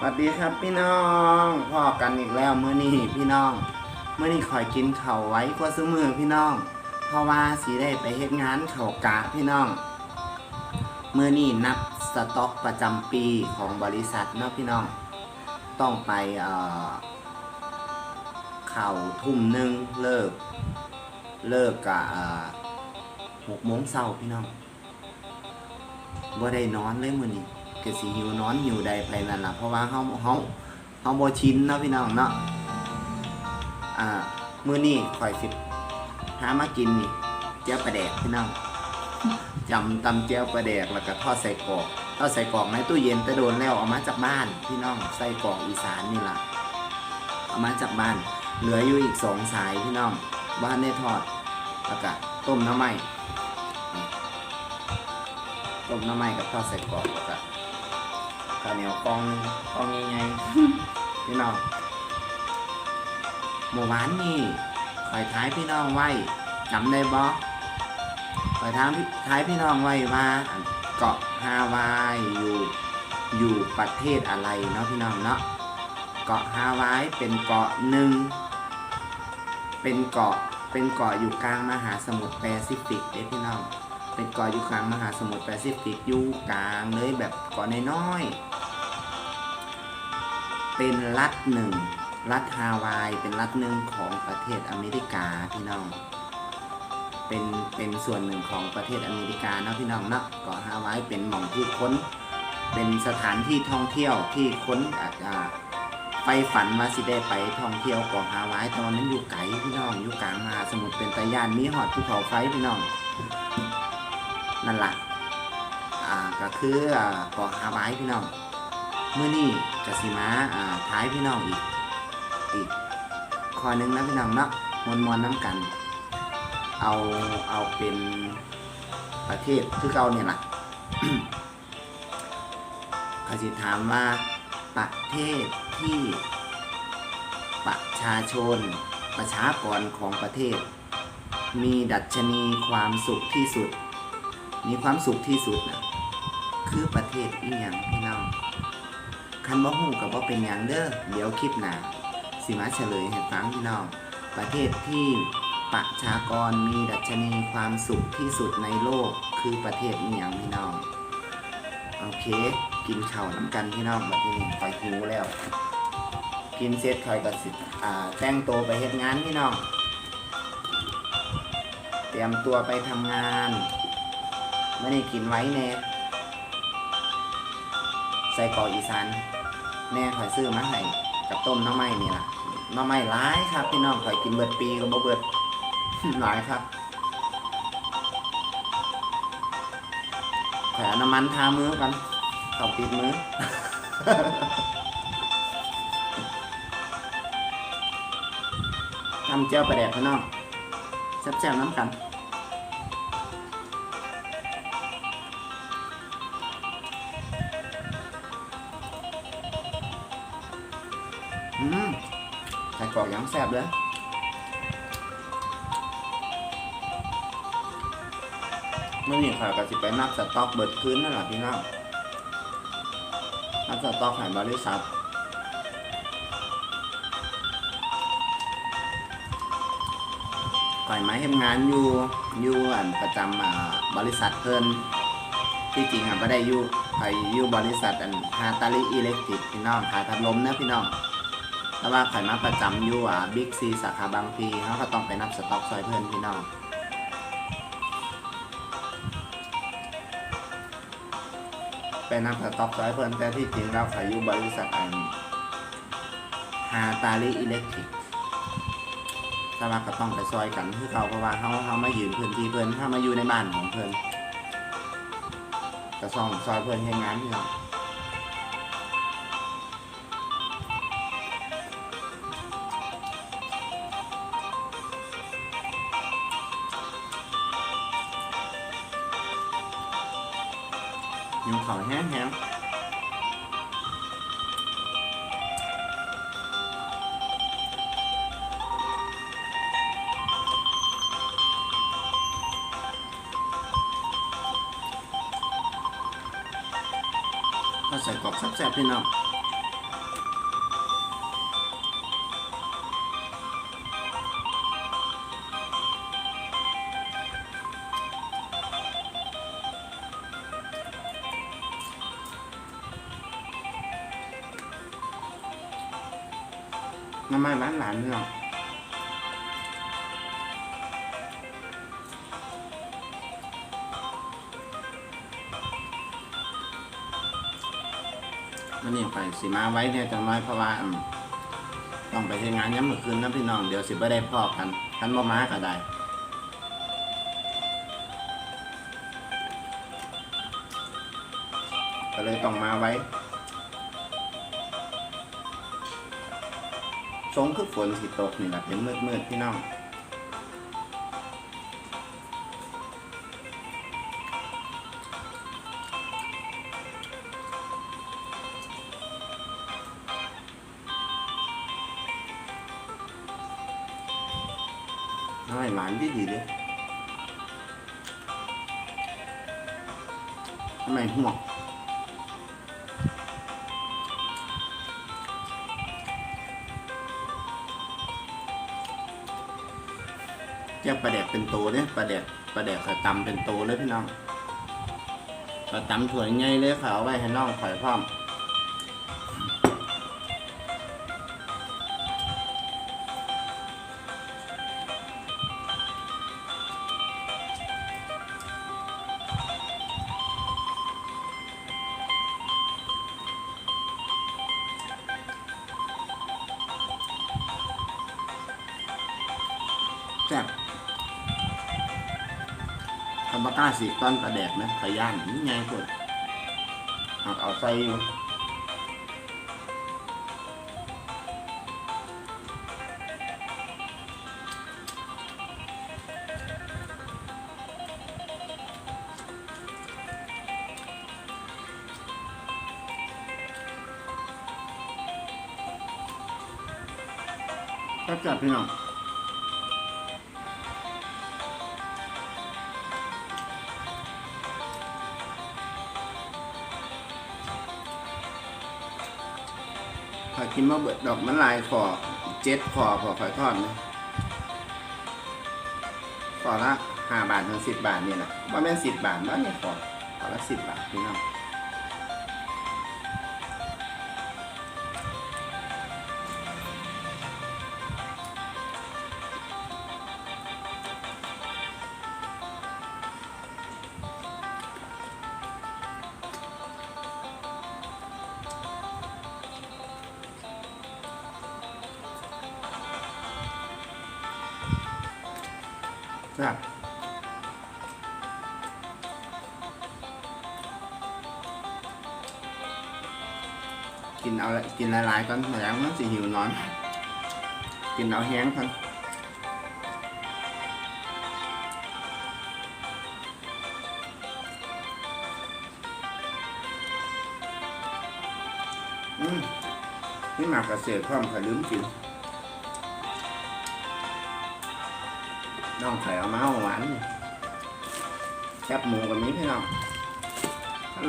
สวัสดีครับพี่น้องพ่อกันอีกแล้วเมื้อนี้พี่น้องเมื้อนี้คอยกินเข้าไว้กว่าซื้อมือพี่น้อง เพราะว่าสีได้ไปเฮ็ดงานเข้ากะพี่น้องเมื้อนี้นับสต็อกประจำปีของบริษัทเนาะพี่น้อง ต้องไปเข่าทุ่มหนึ่งเลิก เลิกกะหกโมงเช้าพี่น้องบ่ได้นอนเลยมื้อนี้ ก็สิหิวนอนหิวใดไปนั่นล่ะเพราะว่าเฮาเฮาเฮาบ่ชินเนาะพี่น้องเนาะอ่ามื้อนี้ข่อยสิหามากินนี่เจียวปลาแดกพี่น้องจำตำเจียวปลาแดกแล้วก็ทอดใส่กรอกทอดใส่กรอกในตู้เย็นแต่โดนแล้วเอามาจากบ้านพี่น้องใส่กรอกอีสานนี่ล่ะเอามาจากบ้าน เหลืออยู่อีกสองสายพี่น้องบ้านได้ทอดแล้วก็ต้มน้ำไหม้ต้มน้ำไหม้กับทอดใส่กรอกแล้วก็ ข้าวเหนียวกองกองใหญ่ๆพี่น้องเมื่อวานนี่คอยท้ายพี่น้องไว้จำได้บ่คอยท้ายท้ายพี่น้องไว้ว่าอันเกาะฮาวายอยู่อยู่ประเทศอะไรเนาะพี่น้องเนาะเกาะฮาวายเป็นเกาะหนึ่งเป็นเกาะเป็นเกาะอยู่กลางมหาสมุทรแปซิฟิกเด้พี่น้องเป็นเกาะอยู่กลางมหาสมุทรแปซิฟิกอยู่กลางเลยแบบเกาะน้อยๆ เป็นรัฐหนึ่ง รัฐฮาวายเป็นรัฐหนึ่งของประเทศอเมริกาพี่น้อง เป็นเป็นส่วนหนึ่งของประเทศอเมริกาเนาะพี่น้องเนาะเกาะฮาวายเป็นหม่องที่ค้น เป็นสถานที่ท่องเที่ยวที่ค้นอาจจะไฟฝันมาสิได้ไปท่องเที่ยวเกาะฮาวายตอนนั้นอยู่ไกลพี่น้องอยู่กลางมหาสมุทรเป็นตะยานมีหอดภูเขาไฟพี่น้องนั่นหละอ่าก็คือเกาะฮาวายพี่น้อง มื่อนี้กสิมาอ่าท้ายพี่น้องอีกอีกข้อหนึงนะพี่น้องเนาะมวนมวนน้ำกัน เอาเอาเป็นประเทศคือเก่าเนี่ยล่ะกสิถามว่าประเทศที่ประชาชนประชากรของประเทศ มีดัชนีความสุขที่สุด มีความสุขที่สุดนะคือประเทศอีหยังพี่น้อง คันบ่ฮู้กับว่าเป็นหยังเด้อเดี๋ยวคลิปหน้าสิมาเฉลยให้ฟังพี่น้อง ประเทศที่ประชากรมีดัชนีความสุขที่สุดในโลกคือประเทศอียงพี่น้อง โอเค กินข้าวน้ำกันพี่น้องบัดนี้คอยหิวแล้ว กินเสร็จคอยก็สิอ่าแต่งตัวไปเฮ็ดงานพี่น้อง เตรียมตัวไปทำงานไม่ได้กินไว้แน่ใส่กออีสาน แม่ข่อยซื้อมาให้กับต้มน้ำไม้นี่ล่ะน้ำไม้ร้ายครับ พี่น้องข่อยกินเบิดปีก็บ่เบิดหลายครับข่อยเอาน้ำมันทามือกันเอาปิดมือทำเจียวปลาแดกพี่น้องแซ่บๆน้ำกัน ยังแซ่บเลยไม่มีข่าวกับสิไปนับสต็อกเบิดคืนนั่นแหละพี่น้องนับสต็อกให้บริษัทปล่อยไม้ทำงานอยู่อยู่อันประจำบริษัทเพิ่นที่จริงอะไม่ได้อยู่ไปอยู่บริษัทอันฮาตาลิอิเล็กทริกพี่น้องขายพัดลมนะพี่น้อง แต่ว่าข่อยมาประจำอยู่อะบิ๊กซีสาขาบางพลีเขาก็ต้องไปนับสต็อกซอยเพื่อนพี่น้องไปนับสต็อกซอยเพื่อนแต่ที่จริงเราขายอยู่บริษัทอันฮาตาลีอิเล็กทริกแต่ว่าก็ต้องไปซอยกันคือเขาเพราะว่าเขาเขามายืนพื้นที่เพื่อนเขามาอยู่ในบ้านของเพื่อนก็ซ่องซอยเพื่อนให้งานพี่น้อง อยู่เขาแห้งแห้งก็ใส่กรอบแซ่บๆพี่น้อง น้ำไม้บ้านหลานพี่น้อมันนี่ไปสิมาไว้เนี่ยจังน้อยเพราะว่าต้องไปทำงานย้ำเมื่อคืนนะพี่น้องเดี๋ยวสิบ่ได้พอกันคันบ่มาก็ได้ก็เลยต้องมาไว้ สงคือฝนสิตกนี่แหละเป็นมืดมืดๆพี่น้อง แยกปลาแดกเป็นโตเนี่ยปลาแดกปลาแดกเขาตำเป็นโตเลยพี่น้องเขาตำถั่วใหญ่เลยเขาเอาไว้ให้น้องข่อยพร้อมแซ่บ คำปากล้าสีต้นปลาแดกนะขย่านนี่ไงกดเอาเอาใส่อยู่ก็จับพี่น้อง อยกินมะเบิดดอกมันลายขอเจ็ดขอพอข่อยทอดนะขอละห้าบาทถึงสิบบาทนี่แหละว่าแม่นสิบบาทบ้านนี่ยขอขอละสิบบาทพี่น้อง ครับกินเอาละกินหลายๆก่อนแล้วมันสิหิวนอน กินเอาแห้งก่อนอืมนี่หมากกระเสดพร้อมขอลืมกิน น้องไข่เอามาเอาหวานนี่แคบหมูกับนี้พี่น้องถ้า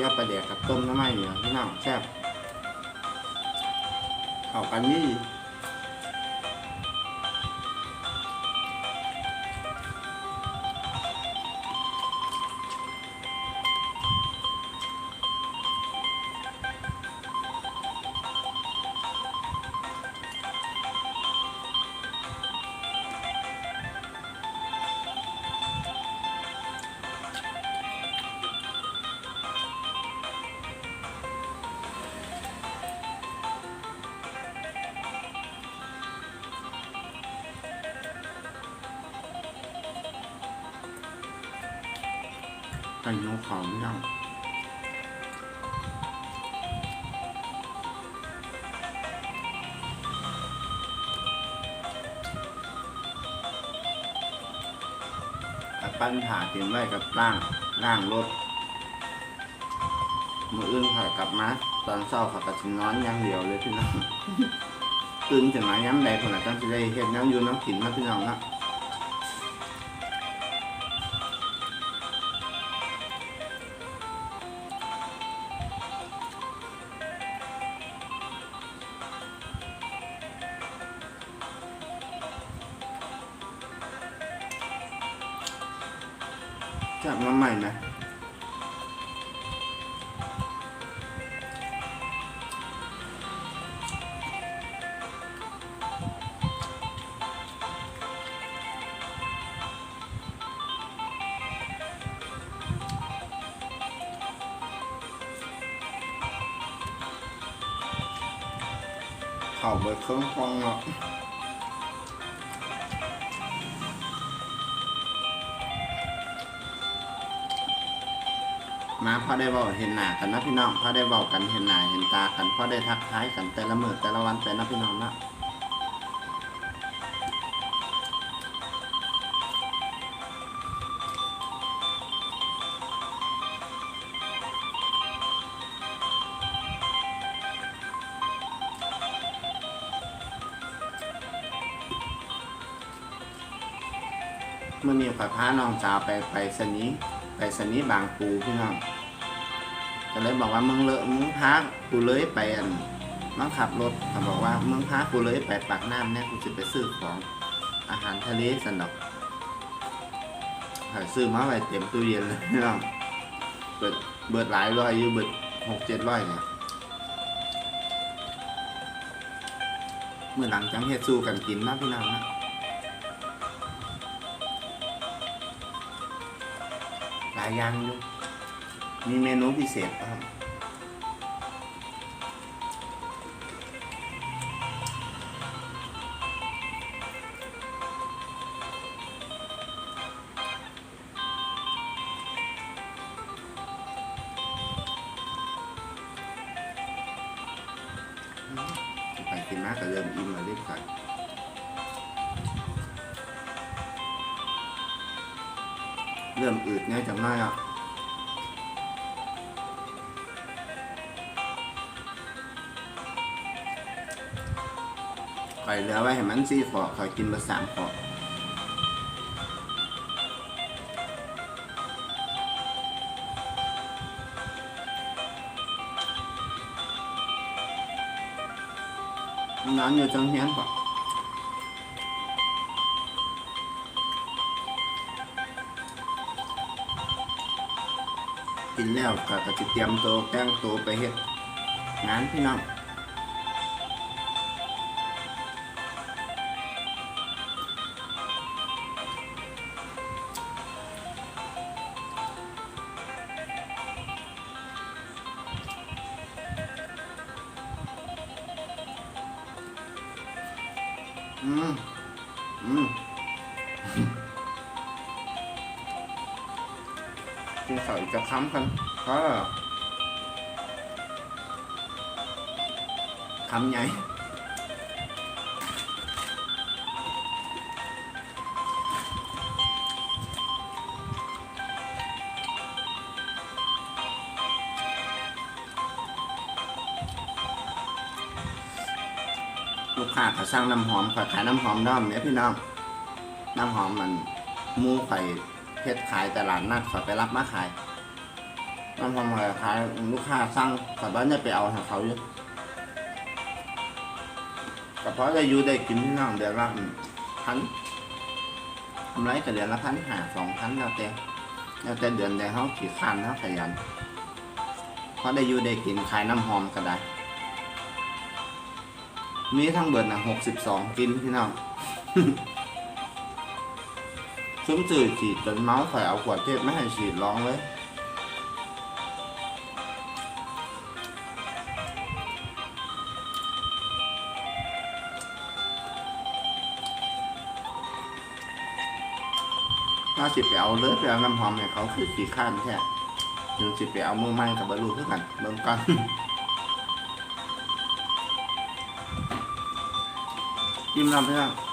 จียวปลาแดกกับต้มน้ำมันเนี่ยพี่น้องแซ่บเข้ากันนี่ ไก่ยงของพี่น้องปั้นผ่ากินไว้กับล่างล่างรถมืออื่นข่อยกลับมาตอนเช้าเขาก็สินนอนอย่างเดียวเลยพี่น้องตื่นขึ้นมาย้ำใดคนละจังสิได้เฮ็ดน้ำยู่น้ำกินนะพี่น้องนะ ข่าเบิดเครื่องฟองเนาะมาพอได้บอกเห็นหน้ากันนะพี่น้องพอได้บอกกันเห็นหน้าเห็นตากันพอได้ทักทายกันแต่ละมือแต่ละวันแต่นะพี่น้องนะ มื่อนี้ข่อยพาน้องสาวไปไปสนีไปสนีบางปูพี่น้องก็เลยบอกว่ามึงเลอะมึงพากูเลยไปอันมาขับรถเขาบอกว่ามึงพากูเลยไปปากน้ำเนี่ยกูจะไปซื้อของอาหารทะเลสนอกข่อยซื้อมาไว้เต็มตู้เย็นเลยพี่น้องเบิดเบิดหลายร้อยอยู่เบิดหกเจ็ดร้อยเนี่ยเมื่อหลังจังเฮ็ดสู้กันกินนะพี่น้องนะายอย่างอยู่ มีเมนูพิเศษครับไปกินมากก็เริ่มอิ่มแล้วรีบก่อน เริ่มอืดง่ายจังน้อยอะไปเหลือไว้ให้มันสี่ขอคอยกินมาสามขอนอนอยู่จังเฮียนปะ นแล้วก็ก็จะเตรียมตัวแต่งตัวไปเฮ็ดงานพี่น้องอืมอืม กินข้าอีกจะค้ำกันก็คำใหญ่ลูกค้าเขาสั่งน้ำหอมขาขายน้ำหอมด้อมเนี่ยพี่น้อง น้ำหอมมันมูไข่ เพชรขายตลาดนัดเขาไปรับมาขายน้ำหอมเขาขายลูกค้าสั่งเขาบ้านจะไปเอาให้เขาอยู่ก็เพราะได้อยู่ได้กินพี่น้องเดือนละพันกำไรก็เดือนละพันหาสองพันแล้วแต่แล้วแต่เดือนใดเขาขี่ข้านเขาขยันเพราะได้อยู่ได้กินขายน้ำหอมก็ได้มีทั้งเบิดนะหกสิบสองกินพี่น้อง ซุ้มจืดฉีดจนเมาส์ใส่เอาขวดเทศไม่ให้ฉีดร้องเลยถ้าสิไปเอาเลยไปเอาน้ำหอมเนี่ยเขาคือขี่ข้านแท้ถึงสิไปเอามือไม้กับบรรลุเท่ากันเบิ่งก่อนจิ้มน้ำเพื่อน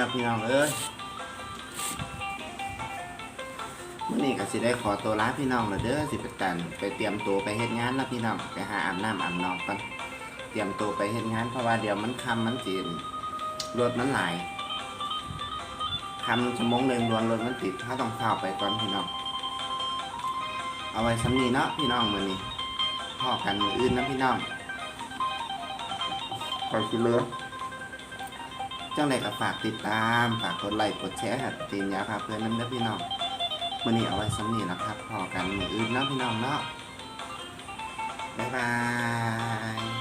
อิ่มแล้วพี่น้องเอ้ยมื่อนี้ก็สิได้ขอตัวลาพี่น้องแล้วเด้อสิไปแต่นไปเตรียมตัวไปเฮ็ดงานแล้วพี่น้องไปหาอาบน้ำอาบนอนกันเตรียมตัวไปเฮ็ดงานเพราะว่าเดี๋ยวมันคำมันจีนรถมันหลายคำชั่วโมงเร่งด่วนรถมันติดถ้าต้องเข้าไปก่อนพี่น้องเอาไว้สำนีเนาะพี่น้องมื้อนี้พ่อกันมืออื่นนะพี่น้องขอบคุณเลย จังไรก็ฝากติดตาม ฝากกดไลค์กดแชร์ครับตีนยาพาเพื่อนน้ำเด้อพี่น้องมื้อนี้เอาไว้สำนีนะครับพอกันมื้ออื่นเนาะพี่น้องเนาะบ๊ายบาย